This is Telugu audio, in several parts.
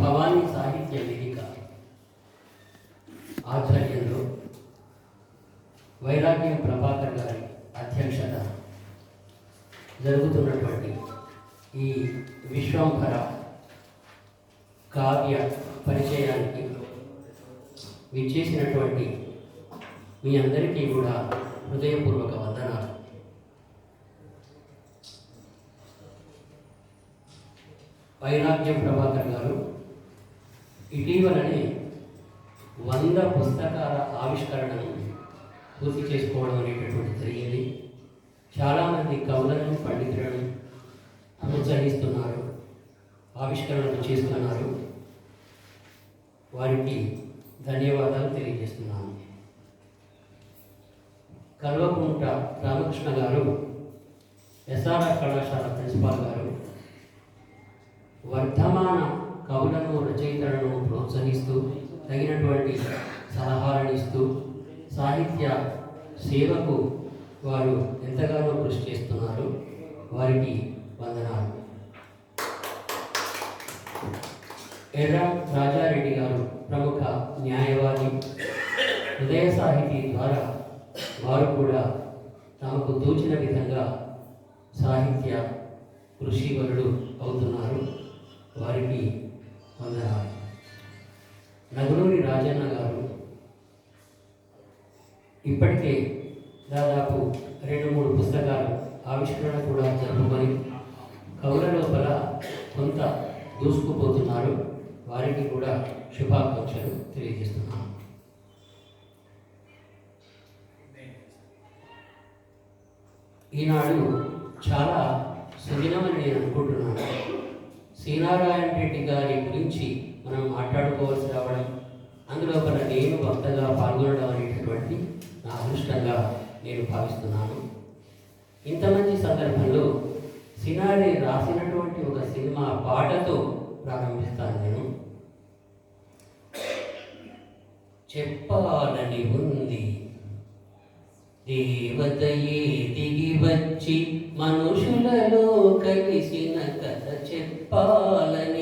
భవానీ సాహిత్య వేదిక ఆధ్వర్యంలో వైరాగ్యం ప్రభాకర్ గారి అధ్యక్షత జరుగుతున్నటువంటి ఈ విశ్వంభర కావ్య పరిచయానికి విచ్చేసినటువంటి మీ అందరికీ కూడా హృదయపూర్వక వందనాలు. వైరాగ్యం ప్రభాకర్ గారు ఇటీవలనే వంద పుస్తకాల ఆవిష్కరణను పూర్తి చేసుకోవడం అనేటటువంటి జరిగింది. చాలామంది కవులను పండితులను ప్రోత్సహిస్తున్నారు ఆవిష్కరణలు చేస్తున్నారు. వారికి ధన్యవాదాలు తెలియజేస్తున్నాను. కల్వకుంట రామకృష్ణ గారు ఎస్ఆర్ఆర్ కళాశాల ప్రిన్సిపాల్ గారు వర్ధమాన కవులను రచయితలను ప్రోత్సహిస్తూ తగినటువంటి సలహాలను ఇస్తూ సాహిత్య సేవకు వారు ఎంతగానో కృషి చేస్తున్నారు. వారికి వందనాలు. ఎర్ర రాజారెడ్డి గారు ప్రముఖ న్యాయవాది హృదయ సాహితీ ద్వారా వారు కూడా తమకు తోచిన విధంగా సాహిత్య కృషివరుడు అవుతున్నారు. వారికి వందనాలు నగరూరి రాజన్న గారు ఇప్పటికే దాదాపు రెండు మూడు పుస్తకాలు ఆవిష్కరణ కూడా జరుపుకొని కవుల లోపల కొంత దూసుకుపోతున్నారు వారికి కూడా శుభాకాంక్షలు తెలియజేస్తున్నాను. ఈనాడు చాలా సుదినమని నేను అనుకుంటున్నాను. శ్రీనారాయణ రెడ్డి గారి గురించి మనం మాట్లాడుకోవాల్సి రావడం అందులో మన నేను భక్తగా పాల్గొనడం అనేటటువంటి నా అదృష్టంగా నేను భావిస్తున్నాను. ఇంత మంచి సందర్భంలో సినారి రాసినటువంటి ఒక సినిమా పాటతో ప్రారంభిస్తాను నేను. చెప్పాలని ఉంది దేవతయే దిగి వచ్చి మనుషులలో కలిసిన కథ చెప్పాలని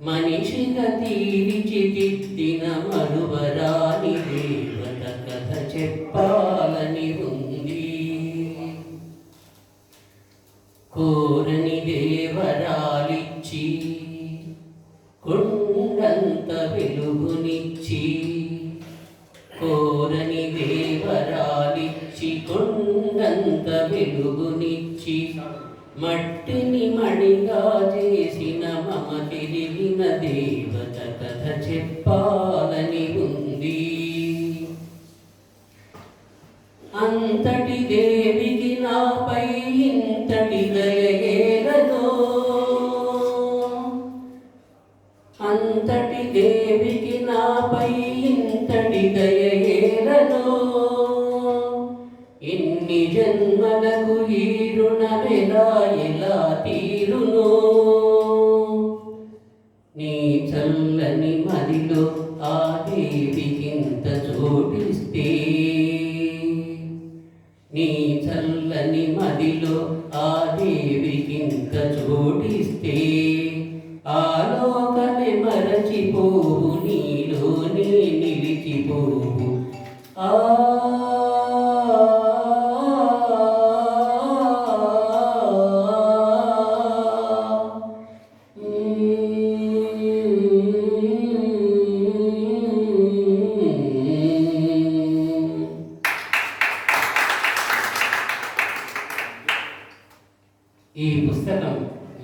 మనిషిగా తీర్చిదిద్దిన మరువరాని దేవత కథ చెప్పాలని ఉంది. కోరని దేవరాలిచ్చి కొండంత వెలుగునిచ్చి కోరని దేవరాలిచ్చి కొండంత వెలుగునిచ్చి మట్ చల్లని మదిలో ఆ దేవికింత చోటిస్తే ఆలోకమే మరచిపోవు నీలోనే నిలిచిపోవు. ఆ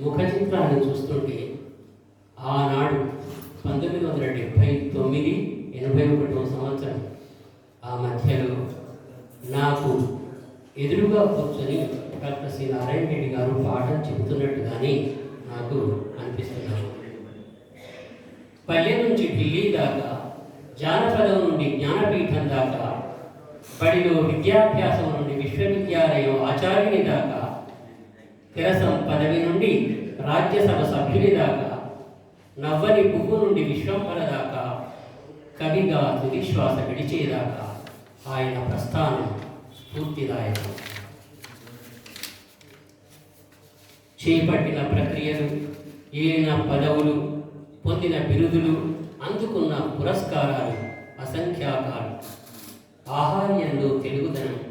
ముఖ చిత్రాన్ని చూస్తుంటే ఆనాడు పంతొమ్మిది వందల డెబ్భై తొమ్మిది ఎనభై ఒకటో సంవత్సరం ఆ మధ్యలో నాకు ఎదురుగా కూర్చొని డాక్టర్ శ్రీ నారాయణ రెడ్డి గారు పాఠం చెబుతున్నట్టుగానే నాకు అనిపిస్తున్నారు పల్లె నుంచి ఢిల్లీ దాకా జానపదం నుండి జ్ఞానపీఠం దాకా బడిలో విద్యాభ్యాసం నుండి విశ్వవిద్యాలయం ఆచార్యుని దాకా తెరసం పదవి నుండి రాజ్యసభ సభ్యుని దాకా నవ్వని పువ్వు నుండి విశ్వంబర దాకా కవిగా తుదిశ్వాస విడిచేదాకా ఆయన ప్రస్థానం స్ఫూర్తిదాయకం. చేపట్టిన ప్రక్రియలు ఏలిన పదవులు పొందిన బిరుదులు అందుకున్న పురస్కారాలు అసంఖ్యాకాలు. ఆహార్యంలో తెలుగుదనం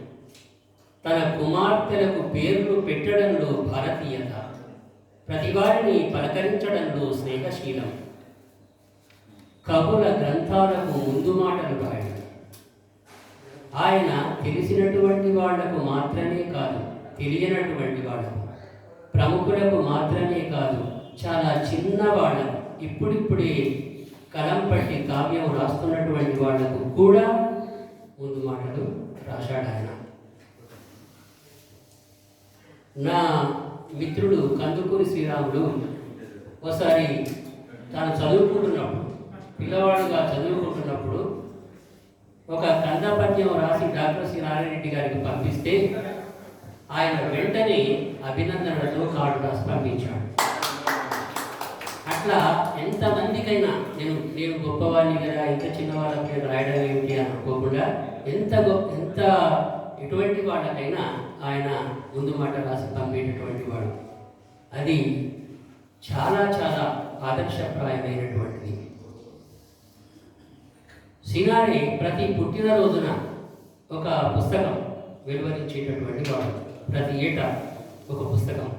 తన కుమార్తెలకు పేర్లు పెట్టడంలో భారతీయత ప్రతివారిని పలకరించడంలో స్నేహశీలం. కవుల గ్రంథాలకు ముందు మాటలు రాయడం. ఆయన తెలిసినటువంటి వాళ్ళకు మాత్రమే కాదు తెలియనటువంటి వాళ్ళకు ప్రముఖులకు మాత్రమే కాదు చాలా చిన్న వాళ్ళకు ఇప్పుడిప్పుడే కలం పట్టి కావ్యం రాస్తున్నటువంటి వాళ్ళకు కూడా ముందు మాటలు రాశాడు ఆయన. నా మిత్రుడు కందుకూరి శ్రీరాముడు ఒకసారి తాను చదువుకుంటున్నప్పుడు పిల్లవాడుగా చదువుకుంటున్నప్పుడు ఒక కంద పద్యం రాసి డాక్టర్ శ్రీ నారాయణరెడ్డి గారికి పంపిస్తే ఆయన వెంటనే అభినందనలతో కార్డు రాసి పంపించాడు. అట్లా ఎంతమందికైనా నేను నేను గొప్పవాడిని కదా ఇంత చిన్నవాళ్ళకి నేను రాయడం ఏమిటి అని అనుకోకుండా ఎంత గొప్ప ఎంత ఎటువంటి వాళ్ళకైనా ఆయన ముందు మాట రాసి పంపేటటువంటి వాడు. అది చాలా చాలా ఆదర్శప్రాయమైనటువంటిది. సినారి ప్రతి పుట్టినరోజున ఒక పుస్తకం వెలువరించేటటువంటి వాడు. ప్రతి ఏటా ఒక పుస్తకం.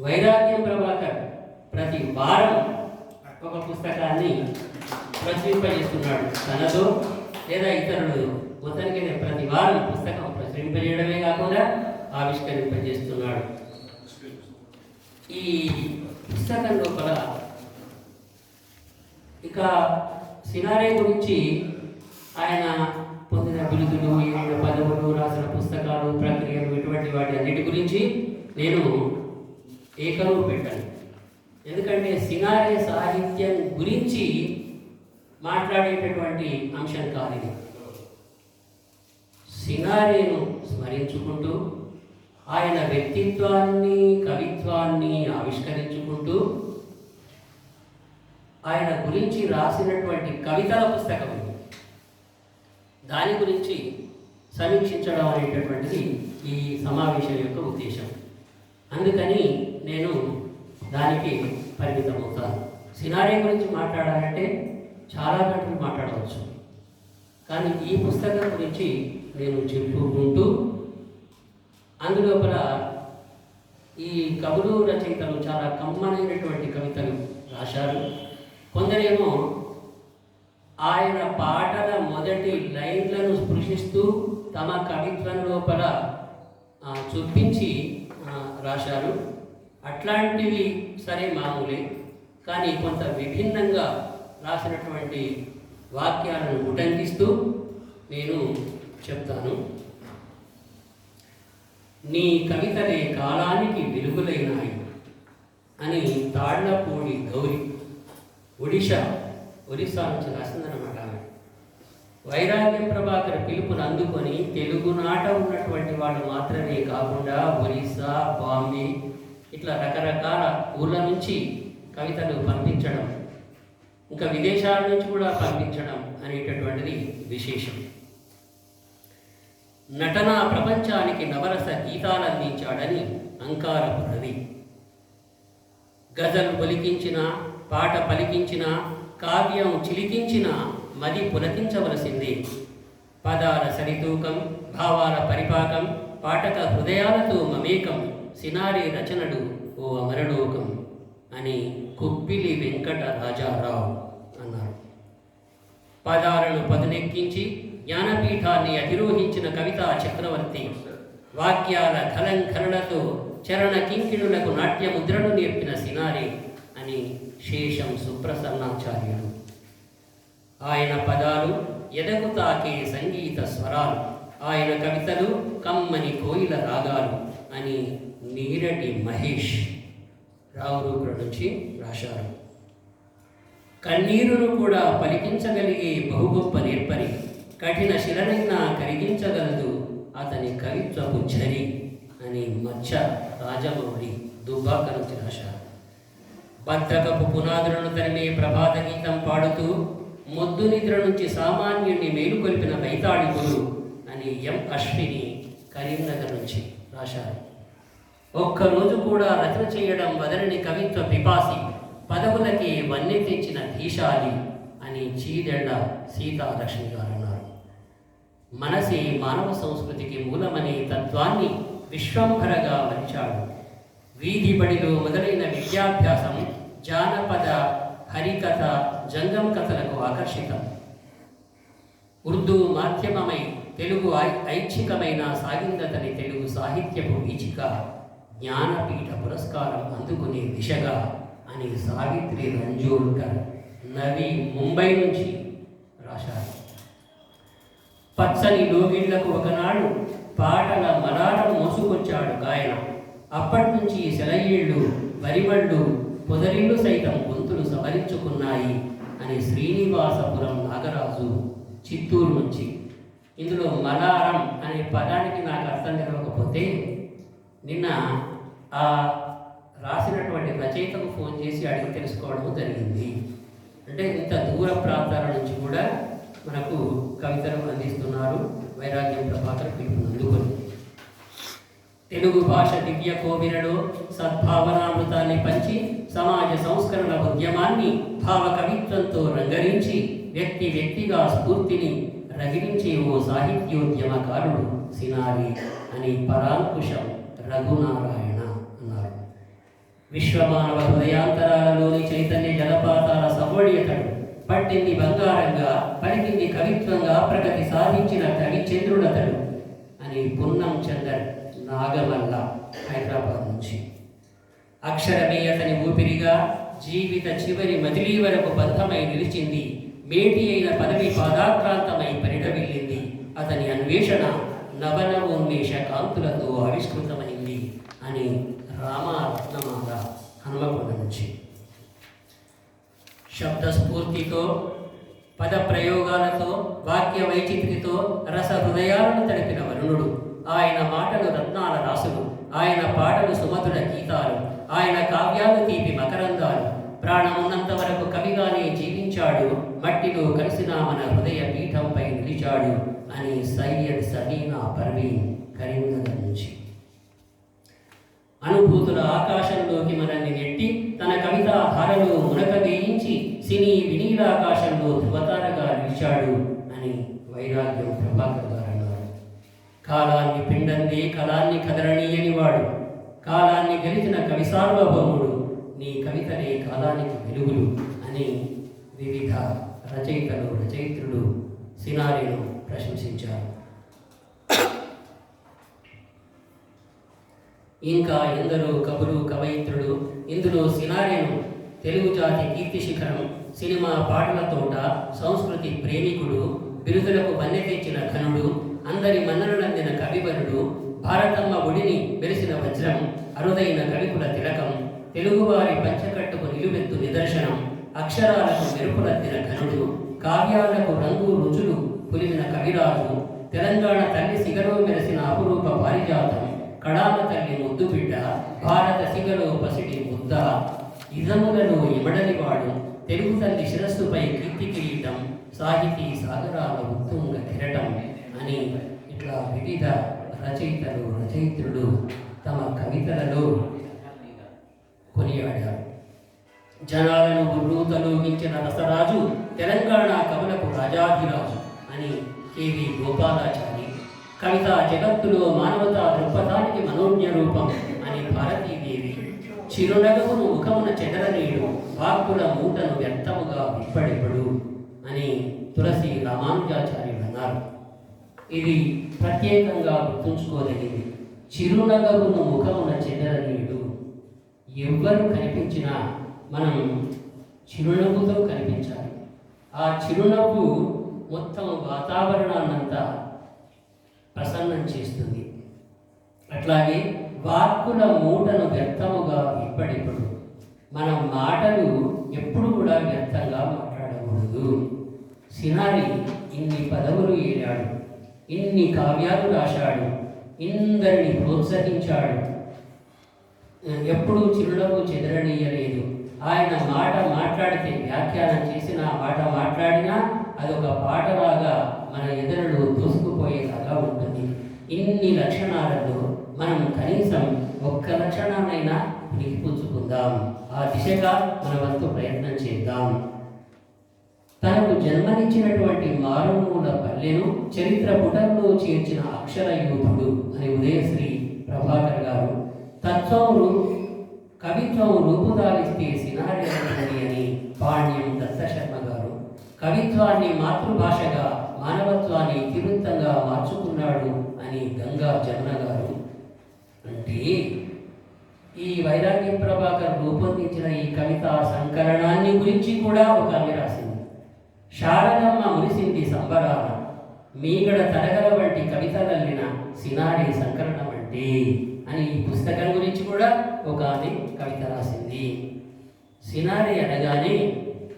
వైరాగ్యం ప్రభాకర్ ప్రతి వారం ఒక పుస్తకాన్ని ప్రచురింపజేస్తున్నాడు. తనదో లేదా ఇతరులదో మొత్తానికైతే ప్రతి వారం పుస్తకం ప్రచురింపజేయడమే కాకుండా ఆవిష్కరింపజేస్తున్నాడు. ఈ పుస్తకం లోపల ఇక సినారే గురించి ఆయన పొందిన బిరుదులు ఏడు పదవులు రాసిన పుస్తకాలు ప్రక్రియలు ఇటువంటి వాటి అన్నిటి గురించి నేను ఏకరువు పెట్టాను ఎందుకంటే సినారే సాహిత్యం గురించి మాట్లాడేటటువంటి అంశం కాదు ఇది. సినారేను స్మరించుకుంటూ ఆయన వ్యక్తిత్వాన్ని కవిత్వాన్ని ఆవిష్కరించుకుంటూ ఆయన గురించి రాసినటువంటి కవితల పుస్తకం దాని గురించి సమీక్షించడం అనేటటువంటిది ఈ సమావేశం యొక్క ఉద్దేశం. అందుకని నేను దానికి పరిమితం అవుతాను సినారీ గురించి మాట్లాడాలంటే చాలా గంటలు మాట్లాడవచ్చు. కానీ ఈ పుస్తకం గురించి నేను చెప్పుకుంటూ అందులోపల ఈ కవులు రచయితలు చాలా కమ్మనైనటువంటి కవితలు రాశారు. కొందరేమో ఆయన పాటల మొదటి లైన్లను స్పృశిస్తూ తమ కవిత్వం లోపల చూపించి రాశారు. అట్లాంటివి సరే మామూలే కానీ కొంత విభిన్నంగా రాసినటువంటి వాక్యాలను ఉటంకిస్తూ నేను చెప్తాను. నీ కవితలే కాలానికి వెలుగులైనాయి అని తాళ్ళపూడి గౌరి ఒడిషా ఒడిశా నుంచి రాసిందనమాట ఆమె. వైరాగ్యం ప్రభాకర్ పిలుపును అందుకొని తెలుగునాట ఉన్నటువంటి వాళ్ళు మాత్రమే కాకుండా ఒరిస్సా బాంబే ఇట్లా రకరకాల ఊళ్ళ నుంచి కవితలు పంపించడం ఇంకా విదేశాల నుంచి కూడా పంపించడం అనేటటువంటిది విశేషం. నటన ప్రపంచానికి నవరస గీతాలందించాడని అంకారపు రవి. గజలు పాట పలికించిన కావ్యం చిలికించిన మది పులకించవలసింది. పదాల సరితూకం భావాల పరిపాకం పాటక హృదయాలతో మమేకం సినారి రచనడు ఓ అమరలోకం అని కుప్పిలి వెంకట రాజారావు అన్నారు. పదాలను పదునెక్కించి జ్ఞానపీఠాన్ని అధిరోహించిన కవితా చక్రవర్తి. వాక్యాల కలంకరణతో చరణ కింకిణులకు నాట్య ముద్రను నేర్పిన సినారి అని శేషం సుప్రసన్నాచార్యుడు. ఆయన పదాలు ఎదగు తాకే సంగీత స్వరాలు ఆయన కవితలు కమ్మని కోయిల రాగాలు అని నీరటి మహేష్ రావురూపుల నుంచి రాశారు. కన్నీరును కూడా పలికించగలిగే బహుగొప్ప నేర్పరి కఠిన శిలనైనా కరిగించగలదు. అతని కవిత్వపు ఝరి అని మచ్చ రాజమౌళి దుబ్బాకను నుంచి రాశారు బద్ధకపు పునాదులను తరిమే ప్రభాత గీతం పాడుతూ మొద్దు నిద్ర నుంచి సామాన్యుణ్ణి మేలుకొల్పిన వైతాళికులు అని ఎం. అశ్విని కరీంనగర్ నుంచి రాశారు. ఒక్కరోజు కూడా రచన చేయడం వదలని కవిత్వ పిపాసి పదవులకి వన్నె తెచ్చిన భీషాలి అని చీదెళ్ళ సీతాలక్ష్మి గారు మనసే మానవ సంస్కృతికి మూలమనే తత్వాన్ని విశ్వంభరగా మలిచాడు వీధి బడిలో మొదలైన విద్యాభ్యాసం జానపద హరికథ జంగం కథలకు ఆకర్షితం. ఉర్దూ మాధ్యమమై తెలుగు ఐచ్ఛికమైన సాగిందతని తెలుగు సాహిత్యపు వీచిక జ్ఞానపీఠ పురస్కారం అందుకునే దిశగా అని సావిత్రి రంజోల్కర్ నవి ముంబై నుంచి రాశారు. పచ్చని లోగిళ్ళకు ఒకనాడు పాటల మలాటం మోసుకొచ్చాడు గాయన. అప్పటి నుంచి సెలయేళ్ళు వరిబళ్ళు పొదరిళ్ళు సైతం గొంతులు సవరించుకున్నాయి అని శ్రీనివాసపురం నాగరాజు చిత్తూరు నుంచి. ఇందులో మలారం అనే పదానికి నాకు అర్థం తెలవకపోతే నిన్న ఆ రాసినటువంటి రచయితకు ఫోన్ చేసి అడిగి తెలుసుకోవడం జరిగింది అంటే ఇంత దూర ప్రాంతాల నుంచి కూడా మనకు కవితలు అందిస్తున్నారు. వైరాగ్యం ప్రభాకర్ పిలుపునందుకొని తెలుగు భాష దివ్య కోవిలలో సద్భావనామృతాన్ని పంచి సమాజ సంస్కరణ ఉద్యమాన్ని భావ కవిత్వంతో రంగరించి వ్యక్తి వ్యక్తిగా స్ఫూర్తిని రగిలించే ఓ సాహిత్యోద్యమకారుడు సినారి అని పరాంకుశం రఘునారాయణ అన్నారు. విశ్వమానవ హృదయాంతరాలలోని చైతన్య జలపాతాల సవ్వడియతడు పట్టింది బంగారంగా పలికింది కవిత్వంగా ప్రగతి సాధించిన తడి చంద్రుడతడు అని పున్నం చందర్ నాగమల్ల హైదరాబాద్ నుంచి. అక్షరమే అతని ఊపిరిగా జీవిత చివరి మదిలీ వరకు బద్ధమై నిలిచింది మేటి అయిన పదవి పాదాక్రాంతమై పరిటవిల్లింది అతని అన్వేషణ నవనవోన్మేష కాంతులతో ఆవిష్కృతమైంది అని రామరత్నమాల హనుమకొండ నుంచి. శబ్దస్ఫూర్తితో పద ప్రయోగాలతో వాక్య వైచిత్రితో రస హృదయాలను తడిపిన వరుణుడు. ఆయన మాటలు రత్నాల రాసులు. ఆయన పాటలు సుమధుర గీతాలు. ఆయన కావ్యాలు తీపి మకరందాలు ప్రాణమున్నంత వరకు కవిగానే జీవించాడు. మట్టిలో కలిసిన మన హృదయ పీఠంపై నిలిచాడు. అని సయ్యద్ సలీనా పర్వీన్ కరీంనగర్ నుంచి. అనుభూతుల ఆకాశంలోకి మనల్ని నెట్టి తన కవితా ధారలో మునక వేయించి సినీ వినీలాకాశంలో ధృవతారగా నిలిచాడు అని వైరాగ్యం ప్రభాకర్ గారు అన్నారు. కాలాన్ని పిండందే కళాన్ని కదలనీయని వాడు. కాలాన్ని గెలిచిన కవి సార్వభౌముడు నీ కవితనే కాలానికి వెలుగులు అని వివిధ రచయితలు రచయిత్రులు సినారిను ప్రశంసించారు. ఇంకా ఎందరో కబురు కవయిత్రులు ఇందులో సినారేను తెలుగు జాతి కీర్తి శిఖరం సినిమా పాటల తోట సంస్కృతి ప్రేమికుడు బిరుదులకు వన్నె తెచ్చిన ఘనుడు అందరి మన్ననలందిన కవివరుడు భారతమ్మ ఒడిని వెలిసిన వజ్రం అరుదైన కవికుల తిలకం తెలుగువారి పంచకట్టుకు నిలువెత్తు నిదర్శనం అక్షరాలకు మెరుపులద్దిన ఘనుడు కావ్యాలకు రంగు రుచులు పులిమిన కవిరాజు తెలంగాణ తల్లి సిగలో మెరిసిన అపురూప పారిజాతం. కడాల తల్లి ముద్దు బిడ్డ భారత సిగలో పసిడి ముద్ద ఇదములలో ఇమడలివాడు తెలుగు తల్లి శిరస్సుపై కీర్తి కిరీటం సాహితీ సాగరాల ఉత్తుంగ కిరటం అని ఇట్లా వివిధ రచయితలు రచయిత్రులు తమ కవితలలో కొనియాడారు. జనాలను గుర్రూతలోగించిన రసరాజు తెలంగాణ కవులకు రాజాధిరాజు అని కేవి గోపాలాచారి కవిత జగత్తులో మానవతా దృక్పథానికి మనోజ్ఞ రూపం అని భారతీదేవి. చిరునగమును ముఖమున చెదరనీడు వాక్కుల మూటను వ్యర్థముగా విప్పడిపడు అని తులసి రామానుజాచార్యులు అన్నారు. ఇది ప్రత్యేకంగా గుర్తుంచుకోదగింది చిరునగరును ముఖమున చెదరనీడు ఎవ్వరు కనిపించినా మనం చిరునవ్వుతో కనిపించాలి. ఆ చిరునవ్వు మొత్తం వాతావరణాన్నంతా ప్రసన్నం చేస్తుంది. అట్లాగే వాక్కుల మూటను వ్యర్థముగా ఇప్పటిప్పుడు మన మాటలు ఎప్పుడు కూడా వ్యర్థంగా మాట్లాడకూడదు. సినారి ఇన్ని పదవులు ఏరాడు ఇన్ని కావ్యాలు రాశాడు ఇందరిని ప్రోత్సహించాడు. ఎప్పుడూ చిరునవ్వు చెదరనీయలేదు. ఆయన మాట మాట్లాడితే వ్యాఖ్యానం చేసిన ఆ మాట మాట్లాడినా అదొక పాటలాగా మన ఎదురులో దూసుకుపోయేలాగా ఉంటుంది ఇన్ని లక్షణాలలో మనం కనీసం ఒక్క లక్షణాన్నైనా నిలిపుచ్చుకుందాం ఆ దిశగా మన వంతు ప్రయత్నం చేద్దాం. తనకు జన్మనిచ్చినటువంటి మారుమూల పల్లెను చరిత్ర పుటల్లో చేర్చిన అక్షర యోధుడు అని ఉదయశ్రీ ప్రభాకర్ గారు తత్వము కవిత్వం రూపుదాలిస్తే సినారి అని పాణ్యం దత్తశర్మ గారు. కవిత్వాన్ని మాతృభాషగా మానవత్వాన్ని ఇతివృత్తంగా మార్చుకున్నాడు అని గంగా జమున గారు అంటే ఈ వైరాగ్య ప్రభాకర్ రూపొందించిన ఈ కవిత సంకలనాన్ని గురించి కూడా ఒక ఆమె రాసింది. శారదమ్మ మురిసింది సంబరాల మీగడ తరగల వంటి కవితలల్లిన సినాడి సంకలనం అంటే అని ఈ పుస్తకం గురించి కూడా ఒక ఆమె కవిత రాసింది. సినారి అనగానే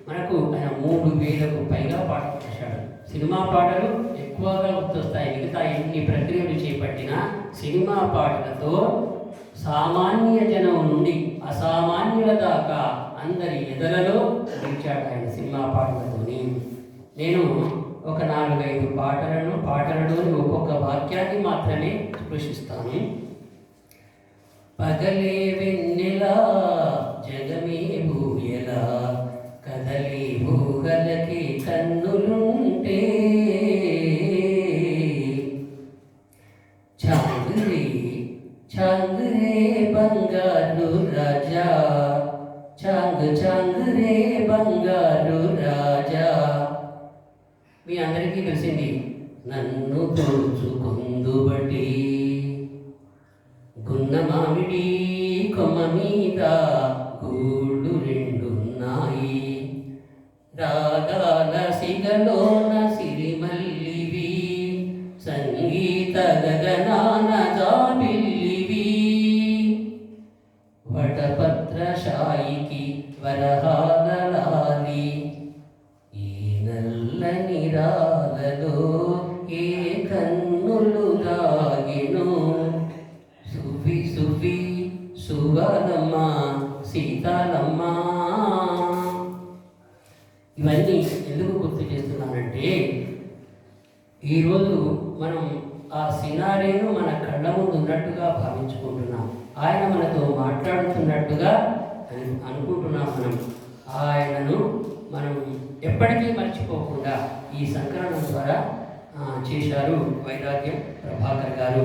మనకు ఆయన మూడు వేలకు పైగా పాట చేశాడు సినిమా పాటలు ఎక్కువగా గుర్తొస్తాయి. మిగతా ఎన్ని ప్రక్రియలు చేపట్టినా సినిమా పాటలతో సామాన్య జనం నుండి అసామాన్యుల దాకా అందరి ఎదలలో నిలిచాడు ఆయన సినిమా పాటలతోని. నేను ఒక నాలుగైదు పాటలను పాటలలోని ఒక్కొక్క వాక్యాన్ని మాత్రమే స్పృశిస్తాను పగలే వెన్నెలా జగమే భూయలా కదలే భూగల నన్ను ఇవన్నీ ఎందుకు గుర్తు చేస్తున్నానంటే ఈరోజు మనం ఆ సినారీను మన కళ్ళ ముందు ఉన్నట్టుగా భావించుకుంటున్నాం. ఆయన మనతో మాట్లాడుతున్నట్టుగా అనుకుంటున్నాం మనం. ఆయనను మనం ఎప్పటికీ మర్చిపోకుండా ఈ సంకలనం ద్వారా చేశారు వైరాగ్యం ప్రభాకర్ గారు.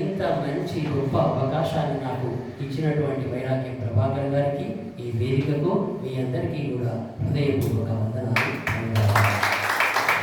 ఇంత మంచి గొప్ప అవకాశాన్ని నాకు ఇచ్చినటువంటి వైరాగ్యం ప్రభాకర్ గారికి. ఈ వేదికకు మీ అందరికీ కూడా హృదయపూర్వక వందనాలు.